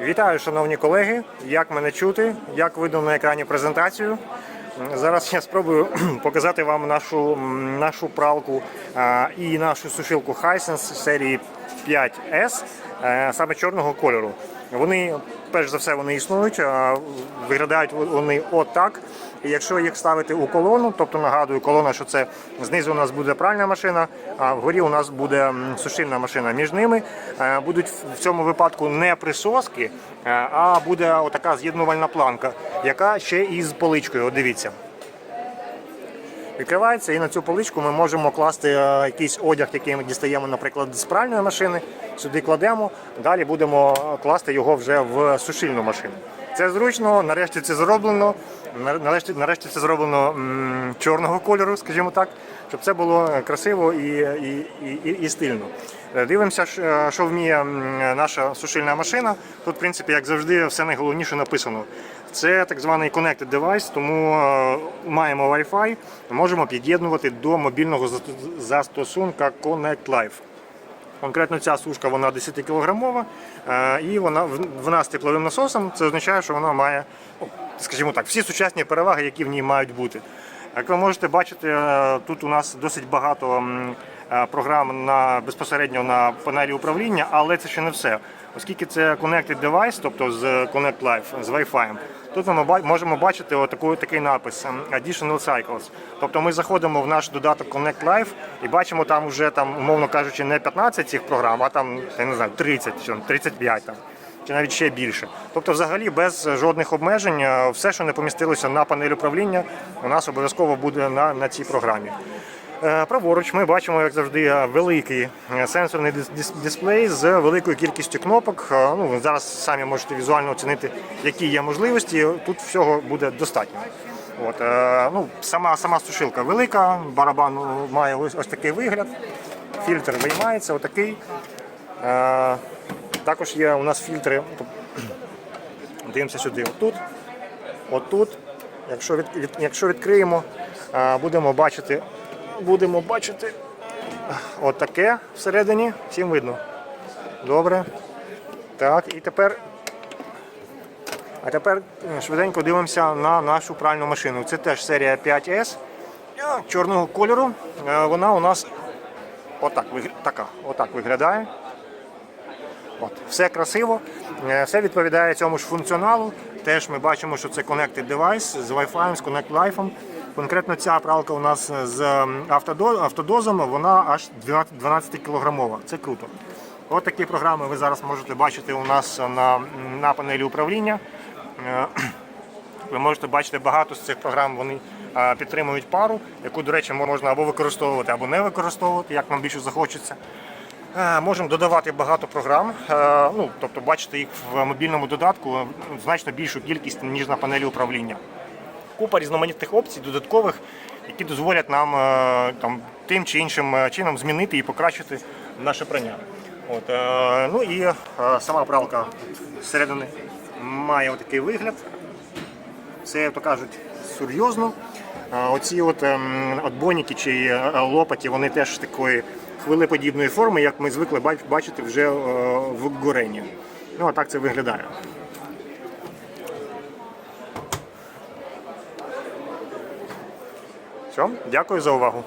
Вітаю, шановні колеги. Як мене чути? Як видно на екрані презентацію? Зараз я спробую показати вам нашу, нашу пралку і нашу сушилку Hisense серії 5S е, саме чорного кольору. Вони, перш за все, вони існують, виглядають вони отак. І якщо їх ставити у колону, тобто нагадую, колона, що це знизу у нас буде пральна машина, а вгорі у нас буде сушильна машина. Між ними е, будуть в цьому випадку не присоски, е, а буде отака з'єднувальна планка, яка ще із поличкою. От дивіться. Відкривається і на цю поличку ми можемо класти е, якийсь одяг, який ми дістаємо, наприклад, з пральної машини. Сюди кладемо, далі будемо класти його вже в сушильну машину. Це зручно, нарешті це зроблено. Нарешті, нарешті це зроблено м, чорного кольору, скажімо так, щоб це було красиво і, і, і, і стильно. Е, Дивимося, е, що вміє наша сушильна машина. Тут, в принципі, як завжди, все найголовніше написано. Це так званий connected device, тому е, маємо Wi-Fi, можемо під'єднувати до мобільного застосунка Connect Live. Конкретно ця сушка вона 10 кілограмова е, і вона вона з тепловим насосом. Це означає, що вона має, скажімо так, всі сучасні переваги, які в ній мають бути. Як ви можете бачити, е, тут у нас досить багато програм на безпосередньо на панелі управління, але це ще не все. Оскільки це connected device, тобто з Connect Live, з Wi-Fi, тут ми можемо бачити отаку, такий напис ем, Additional Cycles. Тобто ми заходимо в наш додаток Connect Live і бачимо там вже там, умовно кажучи, не 15 цих програм, а там я не знаю, 30 35 там. Чи навіть ще більше. Тобто, взагалі, без жодних обмежень, е, все, що не помістилося на панель управління, у нас обов'язково буде на, на цій програмі. Е, Праворуч ми бачимо, як завжди, е, великий е, сенсорний дис- дис- дисплей з великою кількістю кнопок. Ну, зараз самі можете візуально оцінити, які є можливості. Тут всього буде достатньо. От, ну, сама, сама сушилка велика, барабан має ось, ось такий вигляд. Фільтр виймається, отакий. Також є у нас фільтри. Дивимося сюди. Отут. Отут. Якщо, від, якщо відкриємо, будемо бачити, будемо бачити отаке всередині. Всім видно. Добре. Так, і тепер. А тепер е, швиденько дивимося на нашу пральну машину. Це теж серія 5S е, чорного кольору. Е, Вона у нас отак, така, отак виглядає. От, все красиво, е, все відповідає цьому ж функціоналу. Теж ми бачимо, що це connected device з Wi-Fi, з Connect Life. Конкретно ця пралка у нас з ем, автодо- автодозом, вона аж 12 12 кілограмова. Це круто. От такі програми ви зараз можете бачити у нас на, на панелі управління. Е, ви можете бачити багато з цих програм. Вони е, підтримують пару, яку, до речі, можна або використовувати, або не використовувати, як вам більше захочеться. Е, Можемо додавати багато програм, е, ну, тобто бачити їх в мобільному додатку е, значно більшу кількість, ніж на панелі управління. Купа різноманітних опцій, додаткових, які дозволять нам е, там, тим чи іншим е, чином змінити і покращити наше прання. От, е, ну і сама пралка зсередини має такий вигляд. Це, то кажуть, серйозно. Оці от, ем, от боніки чи лопаті, вони теж такої хвилеподібної форми, як ми звикли бачити вже в горені. Ну, а так це виглядає. Дякую за увагу.